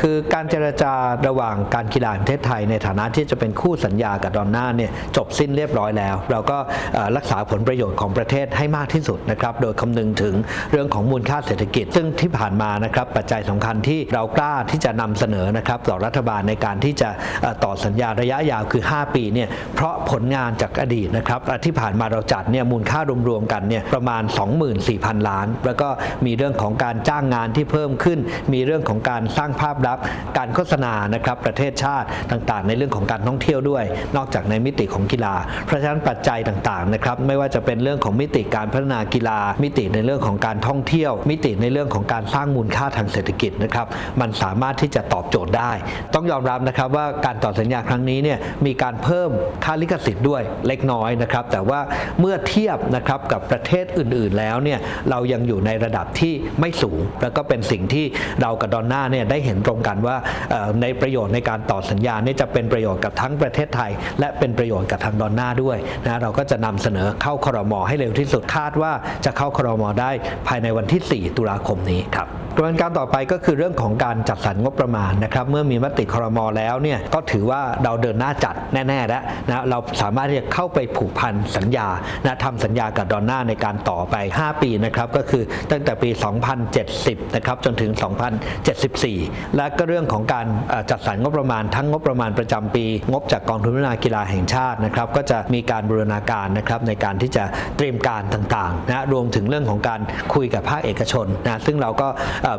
คือการเจรจาระหว่างการกีฬาแห่งประเทศไทยในฐานะที่จะเป็นคู่สัญญากับดอนน่าเนี่ยจบสิ้นเรียบร้อยแล้ว เราก็รักษาผลประโยชน์ของประเทศให้มากที่สุดนะครับโดยคำนึงถึงเรื่องของมูลค่าเศรษฐกิจ ซึ่งที่ผ่านมานะครับปัจจัยสำคัญที่เรากล้าที่จะนำเสนอนะครับต่อรัฐบาลในการที่จะต่อสัญญาระยะยาวคือ 5 ปีเนี่ยเพราะผลงานจากอดีตนะครับอะที่ผ่านมาเราจัดเนี่ยมูลค่ารวมๆกันเนี่ยประมาณ 24,000 ล้าน แล้วก็มีเรื่องของการจ้างงานที่เพิ่มขึ้น มีเรื่องของการสร้างภาพลักษณ์การโฆษณานะครับประเทศชาติต่างๆ ในเรื่องของการท่องเที่ยวด้วย นอกจากในมิติของกีฬา เพราะฉะนั้นปัจจัยต่างๆนะครับไม่ว่าจะเป็นเรื่องของมิติการพัฒนากีฬา มิติในเรื่องของการท่องเที่ยว มิติในเรื่องของการสร้างมูลค่าทางเศรษฐกิจนะครับมันสามารถที่จะตอบโจทย์ได้ ต้องยอมรับนะครับว่าการต่อสัญญาครั้งนี้เนี่ยมีการเพิ่มค่าลิขสิทธิ์ด้วยเล็กน้อยนะครับแต่ว่าเมื่อเทียบนะครับกับประเทศอื่น ๆ แล้วเนี่ยเรายังอยู่ในระดับที่ไม่สูง แล้วก็เป็นสิ่งที่เรากับดอนน่าเนี่ยได้เห็นตรงกันว่าในประโยชน์ในการต่อสัญญาเนี่ยจะเป็นประโยชน์กับทั้งประเทศไทย และเป็นประโยชน์กับทางดอนน่าด้วยนะเราก็จะนำเสนอเข้าครมให้เร็วที่สุดคาดว่าจะเข้าครมได้ภายในวันที่ 4 ตุลาคมนี้ครับกระบวนการต่อไปก็คือเรื่องของการจัดสรรงบประมาณนะครับเมื่อมีมติครมแล้วเนี่ยก็ถือว่าเราเดินหน้าจัดแน่ๆแล้วนะเราสามารถที่จะเข้าไปผูกพันสัญญานะทำสัญญากับดอนน่าในการต่อไป 5 ปีนะครับก็คือตั้งแต่ปี 2070 นะครับจนถึง 2074 และก็เรื่องของการจัดสรรงบประมาณทั้งงบประมาณประจำปี งบจากกองทุนพัฒนากีฬาแห่งชาตินะครับก็จะมีการบูรณาการนะครับในการที่จะเตรียมการต่างๆนะรวมถึงเรื่องของการคุยกับภาคเอกชนนะซึ่งเราก็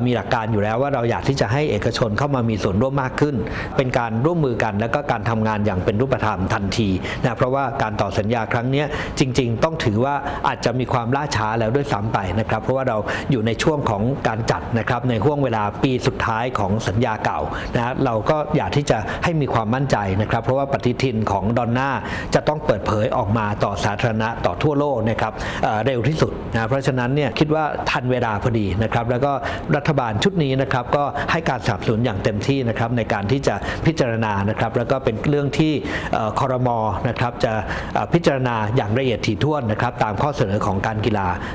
มีหลักการอยู่แล้วว่าเราอยากที่จะให้เอกชนเข้ามามีส่วนร่วมมากขึ้น เป็นการร่วมมือกันแล้วก็การทำงานอย่างเป็นรูปธรรมทันทีนะเพราะว่าการต่อสัญญาครั้งนี้จริง ๆ ต้องถือว่าอาจจะมีความล่าช้าแล้วด้วยซ้ำไปนะครับ เพราะว่าเราอยู่ในช่วงของการจัดนะครับในห่วงเวลาปีสุดท้ายของสัญญาเก่านะเราก็อยากที่จะให้มีความมั่นใจนะครับ เพราะว่าปฏิทินของดอนน่าจะต้องเปิดเผยออกมาต่อสาธารณะต่อทั่วโลกนะครับเเร็วที่สุดนะเพราะฉะนั้นเนี่ยคิดว่าทันเวลาพอดีนะครับ แล้วก็รัฐบาลชุดนี้นะครับก็ให้การสนับสนุนอย่างเต็มที่นะครับในการที่จะพิจารณานะครับ แล้วก็เป็นเรื่องที่เอ่อคอรมอนะครับจะพิจารณาอย่างละเอียดถี่ถ้วนนะครับ ตามข้อเสนอของการกีฬา